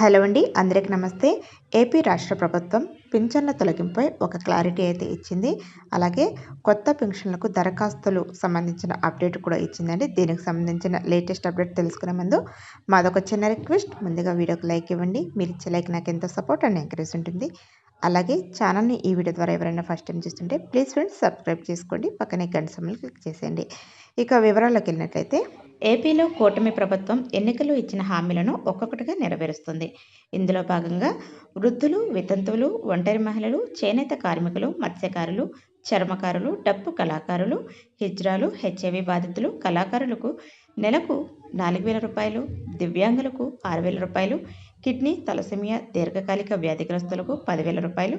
Hello అండి అందరికీ నమస్తే. ఏపీ రాష్ట్ర ప్రభుత్వం పింఛన్ల తొలగింపై ఒక క్లారిటీ అయితే ఇచ్చింది. అలాగే కొత్త పెన్షన్లకు దరఖాస్తులు సంబంధించిన అప్డేట్ కూడా ఇచ్చిందండి. దీనికి సంబంధించిన లేటెస్ట్ అప్డేట్ తెలుసుకునే ముందు మాదొక చిన్న రిక్వెస్ట్. ముందుగా వీడియోకి లైక్ ఇవ్వండి. మీరు ఇచ్చే లైక్ నాకు ఎంతో సపోర్ట్ అండ్ ఎంకరేజ్ ఉంటుంది. అలాగే ఛానల్ని ఈ వీడియో ద్వారా ఎవరైనా ఫస్ట్ టైం చూస్తుంటే ప్లీజ్ ఫ్రెండ్స్ సబ్స్క్రైబ్ చేసుకోండి. పక్కనే గంట సమయంలో క్లిక్ చేసేయండి. ఇక వివరాల్లోకి వెళ్ళినట్లయితే ఏపీలో కూటమి ప్రభుత్వం ఎన్నికలు ఇచ్చిన హామీలను ఒక్కొక్కటిగా నెరవేరుస్తుంది. ఇందులో భాగంగా వృద్ధులు వితంతువులు ఒంటరి మహిళలు చేనేత కార్మికులు మత్స్యకారులు చర్మకారులు డప్పు కళాకారులు హిజ్రాలు హెచ్ఐవి బాధితులు కళాకారులకు నెలకు నాలుగు వేల రూపాయలు దివ్యాంగులకు ఆరు వేల రూపాయలు కిడ్నీ తలసెమియా దీర్ఘకాలిక వ్యాధిగ్రస్తులకు పదివేల రూపాయలు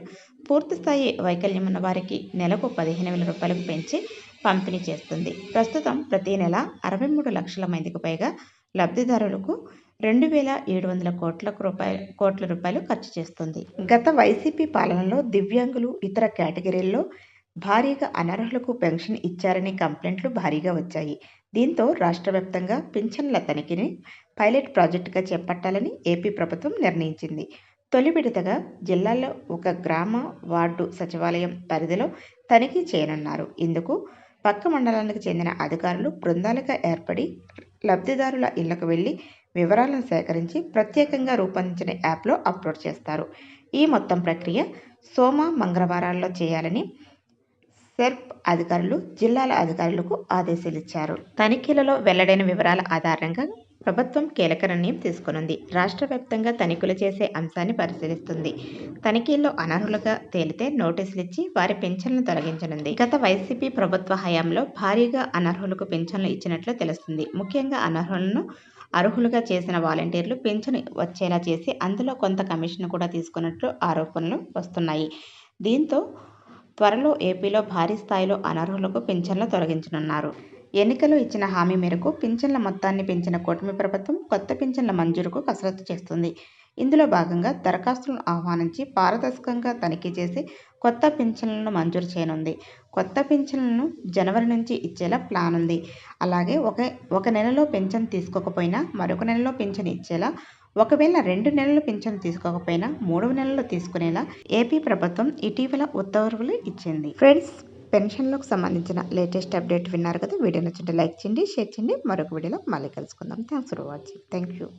పూర్తిస్థాయి వైకల్యం ఉన్న వారికి నెలకు పదిహేను వేల రూపాయలకు పెంచి పంపిణీ చేస్తుంది. ప్రస్తుతం ప్రతి నెల అరవై మూడు లక్షల మందికి పైగా లబ్ధిదారులకు రెండు వేల ఏడు వందల కోట్ల రూపాయలు కోట్ల రూపాయలు ఖర్చు చేస్తుంది. గత వైసీపీ పాలనలో దివ్యాంగులు ఇతర కేటగిరీల్లో భారీగా అనర్హులకు పెన్షన్ ఇచ్చారనే కంప్లైంట్లు భారీగా వచ్చాయి. దీంతో రాష్ట్ర వ్యాప్తంగా పింఛన్ల తనిఖీని పైలట్ ప్రాజెక్టుగా చేపట్టాలని ఏపీ ప్రభుత్వం నిర్ణయించింది. తొలి విడతగా జిల్లాలో ఒక గ్రామ వార్డు సచివాలయం పరిధిలో తనిఖీ చేయనున్నారు. ఇందుకు పక్క మండలానికి చెందిన అధికారులు బృందాలుగా ఏర్పడి లబ్ధిదారుల ఇళ్ళకు వెళ్ళి వివరాలను సేకరించి ప్రత్యేకంగా రూపొందించిన యాప్లో అప్లోడ్ చేస్తారు. ఈ మొత్తం ప్రక్రియ సోమ మంగళవారాల్లో చేయాలని సెర్ప్ అధికారులు జిల్లాల అధికారులకు ఆదేశాలు ఇచ్చారు తనిఖీలలో వెల్లడైన వివరాల ఆధారంగా ప్రభుత్వం కీలక నిర్ణయం తీసుకునుంది. రాష్ట్ర వ్యాప్తంగా తనిఖీలు చేసే అంశాన్ని పరిశీలిస్తుంది. తనిఖీల్లో అనర్హులుగా తేలితే నోటీసులు ఇచ్చి వారి పెన్షన్లను తొలగించనుంది. గత వైసీపీ ప్రభుత్వ హయాంలో భారీగా అనర్హులకు పెన్షన్లు ఇచ్చినట్లు తెలుస్తుంది. ముఖ్యంగా అనర్హులను అర్హులుగా చేసిన వాలంటీర్లు పింఛను వచ్చేలా చేసి అందులో కొంత కమిషన్ కూడా తీసుకున్నట్లు ఆరోపణలు వస్తున్నాయి. దీంతో త్వరలో ఏపీలో భారీ స్థాయిలో అనర్హులకు పింఛన్లు తొలగించనున్నారు. ఎన్నికలు ఇచ్చిన హామీ మేరకు పింఛన్ల మొత్తాన్ని పెంచిన కూటమి ప్రభుత్వం కొత్త పింఛన్ల మంజూరుకు కసరత్తు చేస్తుంది. ఇందులో భాగంగా దరఖాస్తులను ఆహ్వానించి పారదర్శకంగా తనిఖీ చేసి కొత్త పింఛన్లను మంజూరు చేయనుంది. కొత్త పింఛన్లను జనవరి నుంచి ఇచ్చేలా ప్లాన్ ఉంది అలాగే ఒక ఒక నెలలో పెన్షన్ తీసుకోకపోయినా మరొక నెలలో పెన్షన్ ఇచ్చేలా ఒకవేళ రెండు నెలలు పింఛన్ తీసుకోకపోయినా మూడు నెలలు తీసుకునేలా ఏపీ ప్రభుత్వం ఇటీవల ఉత్తర్వులు ఇచ్చింది. ఫ్రెండ్స్ పెన్షన్లకు సంబంధించిన లేటెస్ట్ అప్డేట్ విన్నారు కదా? వీడియో నచ్చింటే లైక్ చేయండి షేర్ చేయండి. మరొక వీడియోలో మళ్ళీ కలుసుకుందాం. Thanks for watching. Thank you.